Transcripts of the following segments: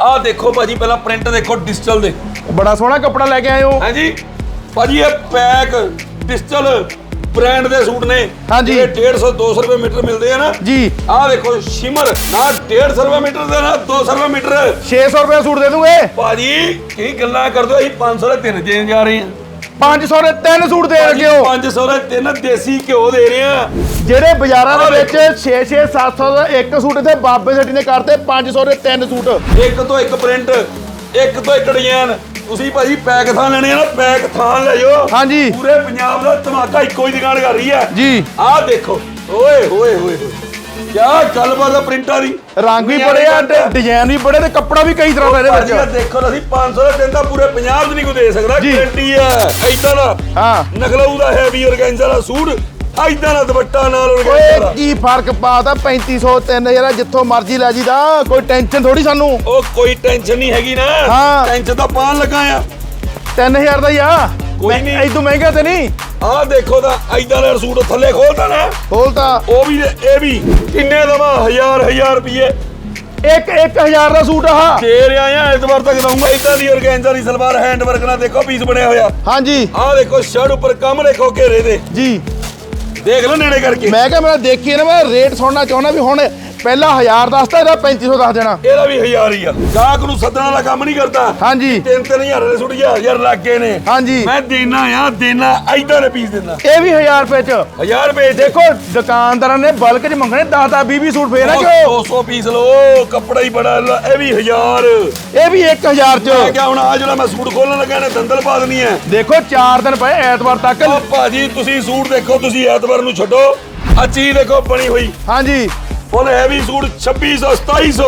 ਆਹ ਦੇਖੋ ਭਾਜੀ ਪਹਿਲਾਂ ਪ੍ਰਿੰਟ ਦੇਖੋ ਡਿਜੀਟਲ ਦੇ। ਬੜਾ ਸੋਹਣਾ ਕੱਪੜਾ ਲੈ ਕੇ ਆਏ ਹੋ। ਹਾਂਜੀ। ਭਾਜੀ ਇਹ ਪੈਕ ਡਿਜੀਟਲ ਬ੍ਰਾਂਡ ਦੇ ਸੂਟ ਨੇ। ਹਾਂਜੀ। ਇਹ 150 200 ਰੁਪਏ ਮੀਟਰ ਮਿਲਦੇ ਆ ਨਾ। ਜੀ। ਆਹ ਦੇਖੋ ਸ਼ਿਮਰ ਨਾ 150 ਰੁਪਏ ਮੀਟਰ ਦੇ ਨਾ 200 ਰੁਪਏ ਮੀਟਰ। 600 ਰੁਪਏ ਸੂਟ ਦੇ ਦੂੰਗੇ। ਭਾਜੀ ਕੀ ਗੱਲਾਂ ਕਰਦੇ ਹੋ? ਅਸੀਂ 500 ਦੇ ਤਿੰਨ ਦੇਣ ਜਾ ਰਹੇ ਹਾਂ। 500 ਦੇ ਤਿੰਨ ਸੂਟ ਦੇ ਭਾਜੀ, ਲੱਗੇ ਹੋ 500 ਦੇ ਤਿੰਨ ਦੇਸੀ ਘਿਓ ਦੇ ਰਹੇ ਆ ਜਿਹੜੇ ਬਾਜ਼ਾਰਾਂ ਦੇ ਵਿੱਚ 6 6 700 ਦਾ ਇੱਕ ਸੂਟ ਇੱਥੇ ਬਾਬੇ ਸੱਟੀ ਨੇ ਕਰਤੇ 500 ਦੇ ਤਿੰਨ ਸੂਟ। ਇੱਕ ਤੋਂ ਇੱਕ ਪ੍ਰਿੰਟ ਇੱਕ ਤੋਂ ਇੱਕ ਡਿਜ਼ਾਈਨ। ਤੁਸੀਂ ਭਾਜੀ ਪੈਕ ਥਾਂ ਲੈਣੇ ਆ ਨਾ ਪੈਕ ਥਾਂ ਲੈ ਜਾਓ। ਹਾਂਜੀ। ਪੂਰੇ ਪੰਜਾਬ ਦਾ ਧਮਾਕਾ ਇੱਕੋ ਹੀ ਦੁਕਾਨ ਕਰ ਰਹੀ ਹੈ। ਜੀ। ਆਹ ਦੇਖੋ। ਓਏ ਹੋਏ ਹੋਏ ਹੋਏ ਕਿਆ ਗੱਲਬਾਤ ਆ ਪ੍ਰਿੰਟਾਂ ਦੀ। ਰੰਗ ਵੀ ਬੜੇ ਆ ਡਿਜ਼ਾਈਨ ਵੀ ਬੜੇ ਤੇ ਕੱਪੜਾ ਵੀ ਕਈ ਤਰ੍ਹਾਂ ਦਾ ਇਹਦੇ ਵਿੱਚ। ਦੇਖੋ ਅਸੀਂ 500 ਦਾ ਤਾਂ ਪੂਰੇ ਪੰਜਾਬ 'ਚ ਨਹੀਂ ਕੋਈ ਦੇ ਸਕਦਾ। ਗਰੰਟੀ ਹੈ। ਐਦਾਂ ਦਾ। ਹਾਂ। ਨਖਲਊ ਦਾ ਹੈਵੀ ਆਰਗੈਂਜ਼ਾ ਦਾ ਸੂਟ। ਐਦਾਂ ਦਾ ਦੁਪੱਟਾ ਨਾਲ ਓਏ ਦਾ ਕੀ ਫ਼ਰਕ ਪਾਤਾ? 3500 3000 ਜਿੱਥੋਂ ਮਰਜ਼ੀ ਲੈ ਜੀਦਾ ਕੋਈ ਟੈਨਸ਼ਨ ਥੋੜੀ ਸਾਨੂੰ? ਉਹ ਕੋਈ ਟੈਨਸ਼ਨ ਨਹੀਂ ਹੈਗੀ ਨਾ। ਹਾਂ। ਟੈਨਸ਼ਨ ਤਾਂ ਪਾਣ ਲੱਗਾ ਆ। 3000 ਦਾ ਹੀ ਆ। ਕੋਈ ਨਹੀਂ। ਇਦੋਂ ਮਹਿੰਗਾ ਤੇ ਨਹੀਂ। ਆਹ ਦੇਖੋ ਤਾਂ ਐਦਾਂ ਦਾ ਸੂਟ ਥੱਲੇ ਖੋਲਦਾ ਨਾ। ਖੋਲਤਾ। ਉਹ ਵੀ ਤੇ ਇਹ ਵੀ ਕਿੰਨੇ ਦਵਾ? ਹਜ਼ਾਰ ਹਜ਼ਾਰ ਰੁਪਏ ਇੱਕ 1000 ਦਾ ਸੂਟ ਆ ਦੇ ਰਿਹਾ ਆ ਐਤਵਾਰ ਤੱਕ ਦਊਂਗਾ। ਇਦਾਂ ਦੀ ਆਰਗੈਂਜ਼ਾ ਦੀ ਸਲਵਾਰ ਹੈਂਡ ਵਰਕ ਨਾਲ ਦੇਖੋ ਪੀਸ ਬਣਿਆ ਹੋਇਆ। ਹਾਂਜੀ। ਆਹ ਦੇਖੋ ਸ਼ਰਟ ਉੱਪਰ ਕੰਮ ਦੇਖੋ ਘੇਰੇ ਦੇ। ਜੀ। ਦੇਖ ਲਓ ਨੇੜੇ ਕਰਕੇ। ਮੈਂ ਕਿਹਾ ਮੇਰਾ ਦੇਖੀਏ ਨਾ ਮੈਂ ਰੇਟ ਸੁਣਨਾ ਚਾਹੁੰਦਾ ਵੀ ਹੁਣ ਪਹਿਲਾਂ 1000 ਦੱਸਤਾ ਇਹਦਾ 3500 ਦੱਸ ਦੇਣਾ। ਇਹਦਾ ਵੀ ਹਜ਼ਾਰ ਹੀ ਆ। ਗਾਹਕ ਨੂੰ ਸੱਦਣ ਵਾਲਾ ਕੰਮ ਨਹੀਂ ਕਰਦਾ। ਹਾਂਜੀ। ਤਿੰਨ ਤਿੰਨ ਹਜ਼ਾਰ ਦੇ ਸੁੱਟ ਹਜ਼ਾਰ ਹਜ਼ਾਰ ਲੱਗ ਗਏ ਨੇ। ਹਾਂਜੀ। ਮੈਂ ਦੇਣਾ ਆ ਦੇਣਾ ਐਦਾਂ ਦੇ ਪੀਸ ਦਿੰਦਾ। ਇਹ ਵੀ 1000 ਰੁਪਏ ਚ। ਹਜ਼ਾਰ ਰੁਪਏ ਦੇ ਦੇਖੋ ਦੁਕਾਨਦਾਰਾਂ ਨੇ ਬਲਕ ਚ ਮੰਗਣੇ 10 10 20 20 ਸੂਟ ਫੇਰ ਨਾ ਕਿਉਂ? 200 ਪੀਸ ਲਓ ਕੱਪੜਾ ਹੀ ਬੜਾ ਇਹ ਵੀ ਹਜ਼ਾਰ। ਇਹ ਵੀ 1000 ਮੈਂ ਚ। ਕਿਹਾ ਹੁਣ ਆ ਜਿਹੜਾ ਮੈਂ ਸੂਟ ਖੋਲਣ ਲੱਗਾ ਨੇ ਦੰਦਲ ਪਾ ਦੇਣੀ ਹੈ। ਦੇਖੋ 4 ਦਿਨ ਪਏ ਐਤਵਾਰ ਤੱਕ। ਭਾਜੀ ਤੁਸੀਂ ਸੂਟ ਦੇਖੋ ਤੁਸੀਂ ਐਤਵਾਰ ਨੂੰ ਛੱਡੋ। ਆ ਚੀਜ਼ ਦੇਖੋ ਬਣੀ ਹੋਈ। ਹਾਂਜੀ। ਫੁੱਲ ਹੈਵੀ ਸੂਟ 2600 2700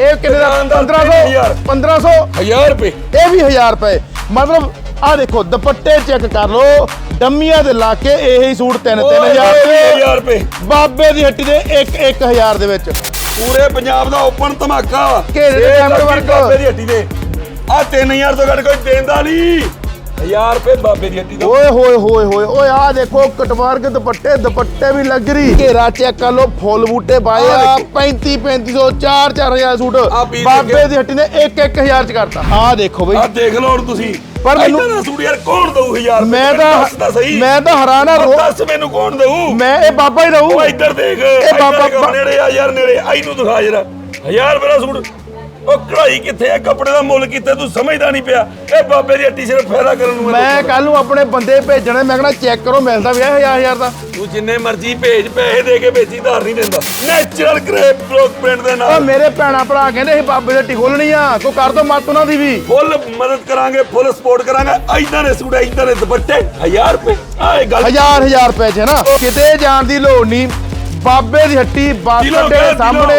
ਇਹ ਕਿੰਨੇ ਦਾ? ਦੁਕਾਨਦਾਰ 1500 1500 ਹਜ਼ਾਰ। ਰੁਪਏ। ਇਹ ਵੀ 1000 ਰੁਪਏ। ਮਤਲਬ ਆ ਦੇਖੋ ਦੁਪੱਟੇ ਚੈੱਕ ਕਰ ਲਓ। ਡੰਮੀਆਂ ਦੇ ਲਾ ਕੇ ਇਹੀ ਸੂਟ 3 3000 ਤੇ ਹਜ਼ਾਰ ਰੁਪਏ। ਬਾਬੇ ਦੀ ਹੱਟੀ ਦੇ 1 1000 ਦੇ ਵਿੱਚ। ਪੂਰੇ ਪੰਜਾਬ ਦਾ ਓਪਨ ਧਮਾਕਾ। ਘੇਰੇ ਦੇ ਕੈਮਰੇ ਵਰਕ। ਬਾਬੇ ਦੀ ਹੱਟੀ ਦੇ। ਆ 3000 ਤੋਂ ਘੱਟ ਕੋਈ ਦੇਂਦਾ ਨਹੀਂ। 1000 ਰੁਪਏ ਬਾਬੇ ਦੀ ਹੱਟੀ ਦਾ ਓਏ ਹੋਏ ਹੋਏ ਹੋਏ ਓਏ ਆ ਦੇਖੋ ਕਟਵਰਗ ਦੁਪੱਟੇ ਦੁਪੱਟੇ ਵੀ ਲੱਗਰੀ ਘੇਰਾ ਚੈੱਕ ਕਰ ਲਓ ਫੁੱਲ ਬੂਟੇ ਪਾਏ ਆ ਦੇਖੋ। 35 3500 4 4000 ਸੂਟ। ਬਾਬੇ। ਦੀ ਹੱਟੀ ਨੇ 1 1000 ਚ ਕਰਤਾ। ਆ ਦੇਖੋ ਬਈ। ਆ ਦੇਖ ਲਓ ਹੁਣ ਤੁਸੀਂ। ਪਰ ਮੈਨੂੰ- ਦਾ ਸੂਟ ਯਾਰ ਕੌਣ ਦਊ 1000 ਮੈਂ ਤਾਂ ਸਹੀ। ਮੈਂ ਤਾਂ ਹੈਰਾਨ ਆ ਰੋ- ਦੱਸ ਮੈਨੂੰ ਕੌਣ ਦਊ? ਮੈਂ ਇਹ ਬਾਬਾ ਹੀ ਰਹੂ ਉਹ ਇੱਧਰ ਦੇਖ। ਇਹ ਬਾਬਾ- ਨੇੜੇ ਆ ਯਾਰ ਨੇੜੇ। ਆਈ ਨੂੰ ਦਿਖਾ ਜਰਾ। 1000 ਰੁਪਏ ਦਾ ਸੂਟ। ਉਹ ਕਢਾਈ ਕਿੱਥੇ ਆ? ਕੱਪੜੇ ਦਾ ਮੁੱਲ ਕਿੱਥੇ ਤੂੰ ਸਮਝਦਾ ਨਹੀਂ ਪਿਆ। ਇਹ ਬਾਬੇ ਦੀ ਹੱਟੀ ਸਿਰਫ ਫਾਇਦਾ ਕਰਨ ਨੂੰ ਮੈਂ। ਕੱਲ ਨੂੰ ਆਪਣੇ ਬੰਦੇ ਭੇਜਣੇ ਮੈਂ ਕਹਣਾ ਚੈੱਕ ਕਰੋ ਮਿਲਦਾ ਵੀ 1000 ਹਜ਼ਾਰ ਦਾ। ਤੂੰ ਜਿੰਨੇ ਮਰਜ਼ੀ ਭੇਜ ਪੈਸੇ ਦੇ ਕੇ ਭੇਜੀ ਧਾਰ ਨਹੀਂ ਦਿੰਦਾ। ਨੈਚੁਰਲ ਗ੍ਰੇਪ ਬਲੌਕ ਪ੍ਰਿੰਟ ਦੇ ਉਹ ਨਾਲ ਮੇਰੇ ਭੈਣਾ ਭਰਾ ਕਹਿੰਦੇ ਸੀ ਬਾਬੇ ਦੀ ਹੱਟੀ ਖੋਲਣੀ ਆ ਕੋ ਕਰ ਦੋ ਮਤ ਉਹਨਾਂ ਦੀ ਵੀ। ਫੁੱਲ ਮਦਦ ਕਰਾਂਗੇ ਫੁੱਲ ਸਪੋਰਟ ਕਰਾਂਗੇ। ਐਦਾਂ ਦੇ ਸੂਟ ਐਦਾਂ ਦੇ ਦੁਪੱਟੇ 1000 ਰੁਪਏ। ਆ ਇਹ ਗੱਲ ਹਜ਼ਾਰ ਹਜ਼ਾਰ ਰੁਪਏ ਚ ਹੈ ਨਾ। ਕਿਤੇ ਜਾਣ ਦੀ ਲੋੜ ਨਹੀਂ। ਬਾਬੇ ਦੀ ਹੱਟੀ ਬਾਬੇ ਦੇ। ਸਾਹਮਣੇ।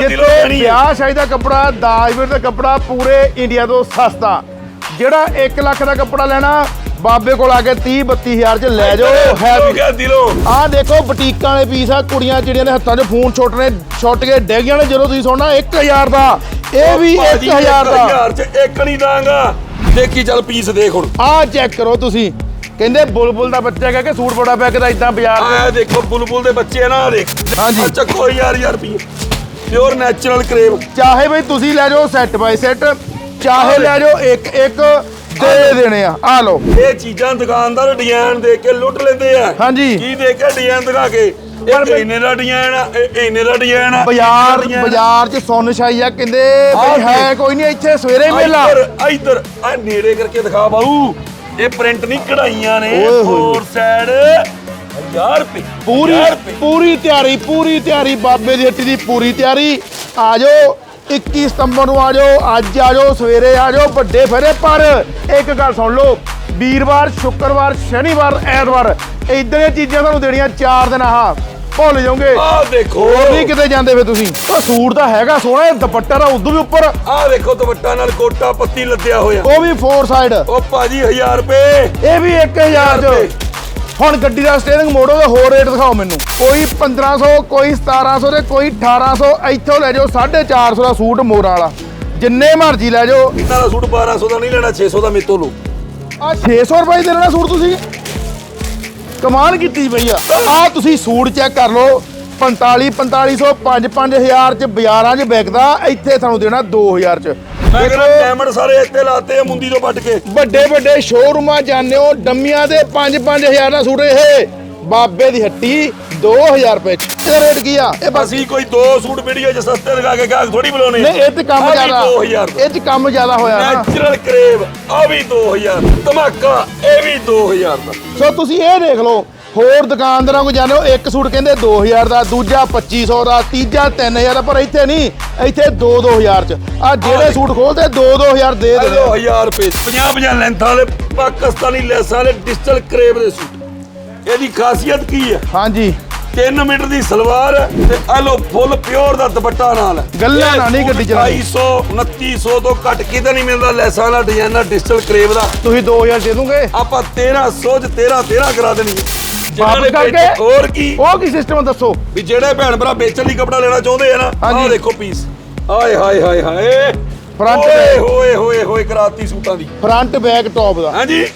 ਜਿੱਥੇ। ਵਿਆਹ ਸ਼ਾਦੀ ਦਾ ਕੱਪੜਾ ਦਾਜਵੀਰ ਦਾ ਕੱਪੜਾ ਪੂਰੇ ਇੰਡੀਆ ਤੋਂ ਸਸਤਾ। ਜਿਹੜਾ 1 ਲੱਖ ਦਾ ਕੱਪੜਾ ਲੈਣਾ ਬਾਬੇ ਕੋਲ ਆ ਕੇ 30 32000 ਚ ਲੈ ਜਾਓ ਦਿਲੋਂ ਆਹ ਦੇਖੋ ਬੁਟੀਕਾਂ ਵਾਲੇ ਪੀਸ ਆ ਕੁੜੀਆਂ ਜਿਹੜੀਆਂ ਦੇ ਹੱਥਾਂ 'ਚ ਫੋਨ ਛੋਟਣੇ ਛੁੱਟ ਕੇ ਡਿੱਗ ਜਾਣੇ ਜਦੋਂ ਤੁਸੀਂ ਸੁਣਨਾ 1000 ਦਾ। ਇਹ ਵੀ ਭਾਜੀ, 1000 ਦਾ। 1000 ਚ ਇੱਕ ਨਹੀਂ ਦਾਂਗਾ ਦੇਖੀ ਚੱਲ ਪੀਸ ਦੇਖ ਹੁਣ। ਆਹ ਚੈੱਕ ਕਰੋ ਤੁਸੀਂ। ਕਹਿੰਦੇ ਬੁਲਬੁਲ ਦਾ ਬੱਚਾ ਕਹਿ ਕੇ ਸੂਟ ਬੜਾ ਪੈਕਦਾ ਇਦਾਂ ਬਾਜ਼ਾਰ ਦੇ ਆ ਦੇਖੋ ਬੁਲਬੁਲ ਦੇ ਬੱਚੇ ਆ ਨਾ ਆਹ ਦੇਖ। ਹਾਂਜੀ। ਆ ਚੱਕੋ ਯਾਰ ਯਾਰ ਰੁਪਏ ਪਿਓਰ ਨੈਚੁਰਲ ਕਰੇਵ ਚਾਹੇ ਬਈ ਤੁਸੀਂ ਲੈ ਜਾਓ ਸੈੱਟ ਬਾਈ ਸੈੱਟ ਚਾਹੇ ਲੈ। ਜਾਓ ਇੱਕ ਇੱਕ ਦੇ ਦੇਣੇ ਆ। ਆ ਲਓ। ਇਹ ਚੀਜ਼ਾਂ ਦੁਕਾਨਦਾਰ ਡਿਜ਼ਾਈਨ ਦੇ ਕੇ ਲੁੱਟ ਲੈਂਦੇ ਆ। ਹਾਂਜੀ। ਕੀ ਦੇ ਕੇ ਡਿਜ਼ਾਈਨ ਦਿਖਾ ਕੇ? ਇਹ ਇੰਨੇ ਦਾ ਡਿਜ਼ਾਈਨ ਆ ਇਹ ਇੰਨੇ ਦਾ ਡਿਜ਼ਾਈਨ ਆ। ਬਾਜ਼ਾਰ ਇੰਨੇ ਦਾ design ਆ। ਬਾਜ਼ਾਰ ਚ ਸੁੰਨ ਛਾਈ ਆ ਕਹਿੰਦੇ ਆਹ ਬਈ ਹੈ ਕੋਈ ਨਹੀਂ ਇੱਥੇ ਸਵੇਰੇ ਹੀ ਮੇਲਾ ਇੱਧਰ ਇੱਧਰ। ਆ ਨੇੜੇ ਕਰਕੇ ਦਿਖਾ ਬਾਊ। ਇਹ ਪ੍ਰਿੰਟ ਨਹੀਂ ਕਢਾਈਆਂ ਨੇ ਓਏ ਹੋਏ। ਫੋਰ ਸਾਈਡ 1000 ਰੁਪਏ ਪੂਰੀ 1000 ਰੁਪਏ। ਪੂਰੀ ਤਿਆਰੀ ਪੂਰੀ ਤਿਆਰੀ ਬਾਬੇ ਦੀ ਹੱਟੀ ਦੀ ਪੂਰੀ ਤਿਆਰੀ ਆ ਜਾਓ 21 ਸਤੰਬਰ ਨੂੰ ਆ ਜਾਓ ਅੱਜ ਆ ਜਾਓ ਸਵੇਰੇ ਆ ਜਾਓ ਵੱਡੇ ਫੇਰੇ ਪਰ ਇੱਕ ਗੱਲ ਸੁਣ ਲਓ ਵੀਰਵਾਰ ਸ਼ੁੱਕਰਵਾਰ ਸ਼ਨੀਵਾਰ ਐਤਵਾਰ ਇਦਾਂ ਦੀਆਂ ਚੀਜ਼ਾਂ ਤੁਹਾਨੂੰ ਦੇਣੀਆਂ 4 ਦਿਨ ਆਹ ਭੁੱਲ ਜਾਓਗੇ। ਆਹ ਦੇਖੋ। ਹੋਰ ਨਹੀਂ ਕਿਤੇ ਜਾਂਦੇ ਫੇ ਤੁਸੀਂ? ਉਹ ਸੂਟ ਤਾਂ ਹੈਗਾ ਸੋਹਣਾ ਇਹ ਦੁਪੱਟਾ ਦਾ ਉਦੋਂ ਵੀ ਉੱਪਰ। ਆਹ ਦੇਖੋ ਦੁਪੱਟਾ ਨਾਲ ਕੋਟਾ ਪੱਤੀ ਲੱਦਿਆ ਹੋਇਆ। ਉਹ ਵੀ 4 ਸਾਈਡ ਉਹ ਭਾਜੀ 1000 ਰੁਪਏ। ਇਹ ਵੀ 1000 ਚ। ਹੁਣ ਗੱਡੀ ਦਾ ਸਟੀਅਰਿੰਗ ਮੋੜੋ ਤੇ ਹੋਰ ਰੇਟ ਦਿਖਾਓ ਮੈਨੂੰ। ਕੋਈ 1500 ਕੋਈ 1700 ਤੇ ਕੋਈ 1800 ਇੱਥੋਂ ਲੈ ਜਾਓ 450 ਦਾ ਸੂਟ ਮੋਰਾਂ ਵਾਲਾ। ਜਿੰਨੇ ਮਰਜ਼ੀ ਲੈ ਜਾਓ। ਇਹਨਾਂ ਦਾ ਸੂਟ 1200 ਦਾ ਨਹੀਂ ਲੈਣਾ 600 ਦਾ ਮੇਤੋਂ ਲਓ। ਆ 600 ਰੁਪਏ ਦੇ ਲੈਣਾ ਸੂਟ ਤੁਸੀਂ? ਕਮਾਲ ਕੀਤੀ ਪਈ ਆ ਆ ਤੁਸੀਂ ਸੂਟ ਚੈੱਕ ਕਰ ਲਓ 45 4500 5 5000 ਚ ਬਾਜ਼ਾਰਾਂ 'ਚ ਵਿਕਦਾ ਇੱਥੇ ਤੁਹਾਨੂੰ ਦੇਣਾ 2000 ਚ। ਮੈਂ ਕਹਿੰਦਾ ਡਾਇਮੰਡ ਸਾਰੇ ਇੱਥੇ ਲਾਤੇ ਆ ਮੁੰਦੀ ਤੋਂ ਵੱਟ ਕੇ। ਵੱਡੇ ਵੱਡੇ ਸ਼ੋਰੂਮਾਂ ਜਾਂਦੇ ਹੋ ਡੰਮੀਆਂ ਦੇ 5-5000 ਦਾ ਸੂਟ ਇਹ ਬਾਬੇ ਦੀ ਹੱਟੀ। 2000 ਰੁਪਏ ਚ। ਰੇਟ ਕੀ ਆ? ਇਹ ਬਸ ਅਸੀਂ ਕੋਈ ਦੋ ਸੂਟ ਵੀਡੀਓ 'ਚ ਸਸਤੇ ਲਗਾ ਕੇ ਗਾਹਕ ਥੋੜੀ ਬੁਲਾਉਣੇ ਨਹੀਂ ਇਹ ਤੇ ਕੰਮ ਜ਼ਿਆਦਾ 2000 ਇਹ ਚ ਕੰਮ ਜ਼ਿਆਦਾ ਹੋਇਆ ਨਾ। ਨੈਚੁਰਲ ਕਰੇਵ ਆ ਵੀ 2000 ਧਮਾਕਾ ਇਹ ਵੀ 2000 ਦਾ। ਸੋ ਤੁਸੀਂ ਇਹ ਦੇਖ ਲਓ ਹੋਰ ਦੁਕਾਨਦਾਰਾਂ ਕੋ ਜਾਂਦੇ ਹੋ ਇੱਕ ਸੂਟ ਕਹਿੰਦੇ 2000 ਦਾ ਦੂਜਾ 2500 ਦਾ ਤੀਜਾ 3000 ਦਾ ਪਰ ਇੱਥੇ ਨਹੀਂ ਇੱਥੇ 2-2000 ਚ। ਆ ਜਿਹੜੇ ਸੂਟ ਖੋਲਦੇ 2-2000 ਦੇ ਦੇ 2000 ਰੁਪਏ 50 50 ਲੈਂਥਾਂ ਵਾਲੇ ਪਾਕਿਸਤਾਨੀ ਲੈਸਾਂ ਵਾਲੇ ਡਿਜੀਟਲ ਕਰੇਵ ਦੇ ਸੂਟ। ਇਹਦੀ ਖਾਸੀਅਤ ਕੀ ਹੈ? ਹਾਂਜੀ। 3 ਮੀਟਰ ਦੀ ਸਲਵਾਰ ਤੇ ਆ ਲੋ ਫੁੱਲ ਪਿਓਰ ਦਾ ਦੁਪੱਟਾ ਨਾਲ। ਗੱਲਾਂ ਨਾਲ ਨਹੀਂ ਗੱਡੀ ਚਲਾਉਣੀ। 250 2900 ਤੋਂ ਘੱਟ ਕਿਤੇ ਨਹੀਂ ਮਿਲਦਾ ਲੈਸਾਂ ਵਾਲਾ ਡਿਜ਼ਾਈਨਰ ਡਿਜੀਟਲ ਕਰੇਵ ਦਾ। ਤੁਸੀਂ 2000 ਦੇ ਦੋਗੇ? ਆਪਾਂ 1300 ਚ 13 13 ਕਰਾ ਦੇਣੀ ਕਰਕੇ? ਹੋਰ ਕੀ? ਉਹ ਕੀ ਸਿਸਟਮ ਦੱਸੋ? ਵੀ ਜਿਹੜੇ ਭੈਣ ਭਰਾ ਵੇਚਣ ਲਈ ਕਪੜਾ ਲੈਣਾ ਚਾਹੁੰਦੇ ਆ ਨਾ। ਆਹ ਦੇਖੋ ਪੀਸ ਆਏ ਹਾਏ ਹਾਏ ਹਾਏ। ਤੇ। ਹੋਏ ਹੋਏ ਹੋਏ ਕਰਾਤੀ ਸੂਟਾਂ ਦੀ। ਫਰੰਟ ਬੈਕ ਟੌਪ ਦਾ। ਹਾਂਜੀ।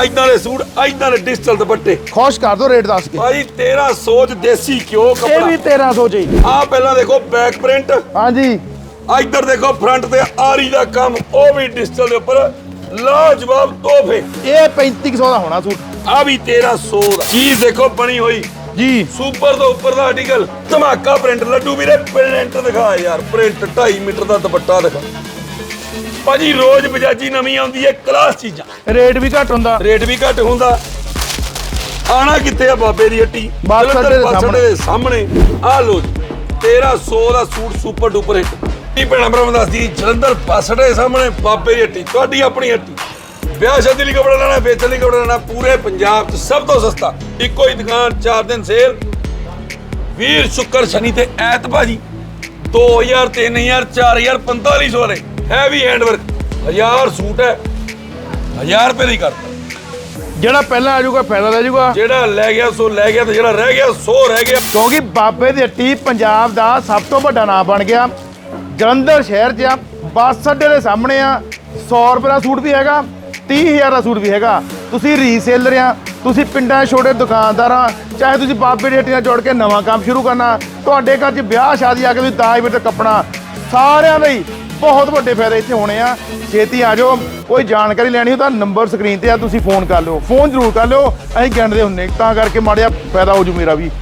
ਐਦਾਂ ਦੇ ਸੂਟ ਐਦਾਂ ਦੇ ਡਿਜੀਟਲ ਦੁਪੱਟੇ। ਖੁਸ਼ ਕਰ ਦੋ ਰੇਟ ਦੱਸ ਕੇ। ਭਾਈ 1300 ਚ ਦੇਸੀ ਘਿਓ ਇਹ ਕਪੜਾ ਵੀ 1300 ਚ ਹੀ। ਆਹ ਪਹਿਲਾਂ ਦੇਖੋ ਬੈਕ ਪ੍ਰਿੰਟ ਹਾਂਜੀ। ਇੱਧਰ ਦੇਖੋ ਫਰੰਟ ਤੇ ਆਰੀ ਦਾ ਕੰਮ ਉਹ ਵੀ ਡਿਜੀਟਲ ਦੇ ਉੱਪਰ। ਲਾਜਵਾਬ ਤੋਹਫੇ। ਇਹ 3500 ਦਾ ਹੋਣਾ ਸੂਟ। ਆ ਵੀ 1300 ਦਾ ਚੀਜ਼ ਦੇਖੋ ਬਣੀ ਹੋਈ। ਜੀ। ਸੁਪਰ ਤੋਂ ਉੱਪਰ ਦਾ ਆਰਟੀਕਲ ਧਮਾਕਾ ਪ੍ਰਿੰਟ ਲੱਡੂ ਵੀਰੇ ਪ੍ਰਿੰਟ ਦਿਖਾ ਯਾਰ। ਪ੍ਰਿੰਟ 2.5 ਮੀਟਰ ਦਾ ਦੁਪੱਟਾ ਦਿਖਾ। ਭਾਜੀ ਰੋਜ਼ ਬਜਾਜੀ ਨਵੀਂ ਆਉਂਦੀ ਹੈ ਕਲਾਸ ਚੀਜ਼ਾਂ ਰੇਟ ਵੀ ਘੱਟ ਹੁੰਦਾ। ਰੇਟ ਵੀ ਘੱਟ ਹੁੰਦਾ। ਆਣਾ ਕਿੱਥੇ ਆ ਬਾਬੇ ਦੀ ਹੱਟੀ? ਅੱਡੇ ਦੇ ਸਾਹਮਣੇ। ਆ ਲੋ 1300 ਦਾ ਸੂਟ ਸੁਪਰ ਡੂਪਰ ਹਿੱਟ ਕੀ ਭੈਣਾ ਭਰਾ ਦੱਸਦੀ ਜਲੰਧਰ ਦੇ ਸਾਹਮਣੇ ਬਾਬੇ ਦੀ ਹੱਟੀ ਤੁਹਾਡੀ ਆਪਣੀ ਹੱਟੀ। ਵਿਆਹ ਸ਼ਾਦੀ ਲਈ ਕਪੜਾ ਲੈਣਾ ਵੇਚਣ ਲਈ ਕਪੜਾ ਲੈਣਾ ਪੂਰੇ ਪੰਜਾਬ 'ਚ ਸਭ ਤੋਂ ਸਸਤਾ। ਇੱਕੋ ਹੀ ਦੁਕਾਨ 4 ਦਿਨ ਸੇਲ ਵੀਰ ਸ਼ੁੱਕਰ ਸ਼ਨੀ ਤੇ ਐਤ ਭਾਜੀ 2000 3000 4000 4500 ਵਾਲੇ। ਹੈਵੀ ਹੈਂਡ ਵਰਕ 1000 ਸੂਟ ਹੈ। 1000 ਰੁਪਏ ਦੀ ਕਰਤਾ ਜਿਹੜਾ ਪਹਿਲਾਂ ਆ ਜਾਊਗਾ ਫਾਇਦਾ ਲੈ ਜਾਊਗਾ। ਜਿਹੜਾ ਲੈ ਗਿਆ ਸੋ ਲੈ ਗਿਆ ਤੇ ਜਿਹੜਾ ਰਹਿ ਗਿਆ ਸੋ ਰਹਿ ਗਿਆ। ਕਿਉਂਕਿ ਬਾਬੇ ਦੀ ਹੱਟੀ ਪੰਜਾਬ ਦਾ ਸਭ ਤੋਂ ਵੱਡਾ ਨਾਮ ਬਣ ਗਿਆ। ਜਲੰਧਰ ਸ਼ਹਿਰ 'ਚ ਆ ਬੱਸ ਅੱਡੇ ਦੇ ਸਾਹਮਣੇ ਆ। 100 ਰੁਪਏ ਦਾ ਸੂਟ ਵੀ ਹੈਗਾ 30000 ਦਾ ਸੂਟ ਵੀ ਹੈਗਾ। ਤੁਸੀਂ ਰੀਸੇਲਰ ਆ ਤੁਸੀਂ ਪਿੰਡਾਂ ਛੋਟੇ ਦੁਕਾਨਦਾਰ ਚਾਹੇ ਤੁਸੀਂ ਬਾਬੇ ਦੀ ਹੱਟੀ ਨਾਲ ਜੁੜ ਕੇ ਨਵਾਂ ਕੰਮ ਸ਼ੁਰੂ ਕਰਨਾ ਤੁਹਾਡੇ ਘਰ 'ਚ ਵਿਆਹ ਸ਼ਾਦੀ ਆ ਕੇ ਤੁਸੀਂ ਦਾਜ ਵਿੱਚ ਕੱਪਣਾ ਸਾਰਿਆਂ ਲਈ ਬਹੁਤ ਵੱਡੇ ਫਾਇਦੇ ਇੱਥੇ ਹੋਣੇ ਆ। ਛੇਤੀ ਆ ਜਾਓ। ਕੋਈ ਜਾਣਕਾਰੀ ਲੈਣੀ ਹੋ ਤਾਂ ਨੰਬਰ ਸਕਰੀਨ ਤੇ ਆ, ਤੁਸੀਂ ਫੋਨ ਕਰ ਲਿਓ। ਫੋਨ ਜ਼ਰੂਰ ਕਰ ਲਿਓ। ਅਸੀਂ ਗਿਣਦੇ ਹੁੰਨੇ ਤਾਂ ਕਰਕੇ ਮਾੜਿਆ ਫਾਇਦਾ ਹੋ ਜੂ ਮੇਰਾ ਵੀ।